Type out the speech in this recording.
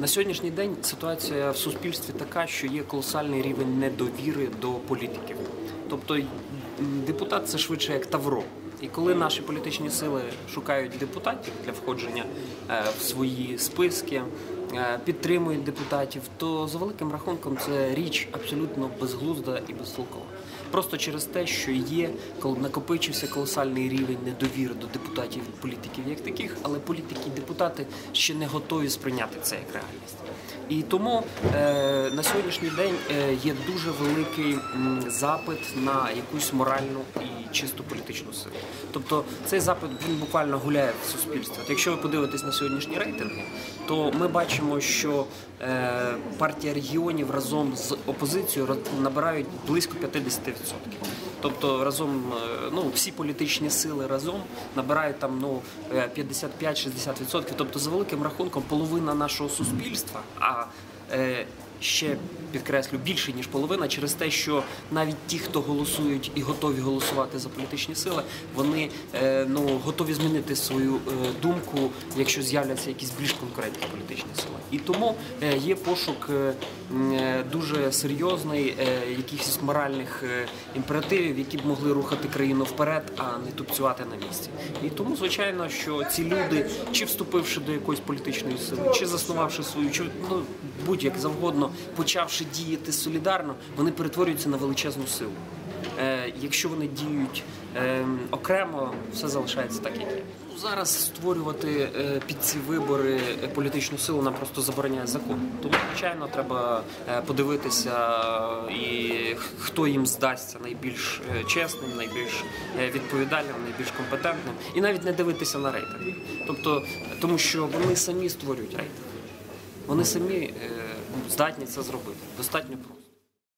На сьогоднішній день ситуація в суспільстві така, що є колосальний рівень недовіри до політиків. Тобто депутат це швидше як тавро. І коли наші політичні сили шукають депутатів для входження е, в свої списки, підтримують депутатів, то за великим рахунком це річ абсолютно безглузда і безтолкова. Просто через те, що є, коли накопичився колосальний рівень недовіри до депутатів і політиків як таких, але політики і депутати ще не готові сприйняти це як реальність. І тому е, на сьогоднішній день е, є дуже великий запит на якусь моральну і чисту політичну силу. Тобто цей запит він буквально гуляє в суспільстві. От якщо ви подивитесь на сьогоднішні рейтинги, то ми бачимо, що е, партія регіонів разом з опозицією набирають близько 50%. Тобто разом е, ну всі політичні сили разом набирають там ну е, 55-60%. Тобто за великим рахунком половина нашого суспільства, а е, ще підкреслю більше ніж половина, через те, що навіть ті, хто голосують і готові голосувати за політичні сили, вони е, ну готові змінити свою е, думку, якщо з'являться якісь більш конкурентні політичні сили. І тому е, є пошук дуже серйозний якихось моральних імперативів, які б могли рухати країну вперед, а не тупцювати на місці. І тому, звичайно, що ці люди, чи вступивши до якоїсь політичної сили, чи заснувавши свою, чи ну будь-як завгодно, почавши діяти солідарно, вони перетворюються на величезну силу. Е, якщо вони діють е, окремо, все залишається так, як є. Ну, Зараз створювати е, під ці вибори політичну силу нам просто забороняє закон. Тому, звичайно, треба подивитися, і хто їм здасться найбільш чесним, найбільш відповідальним, найбільш компетентним, і навіть не дивитися на рейтинги. Тобто, тому що вони самі створюють рейтинги. Вони самі здатні це зробити. Достатньо просто.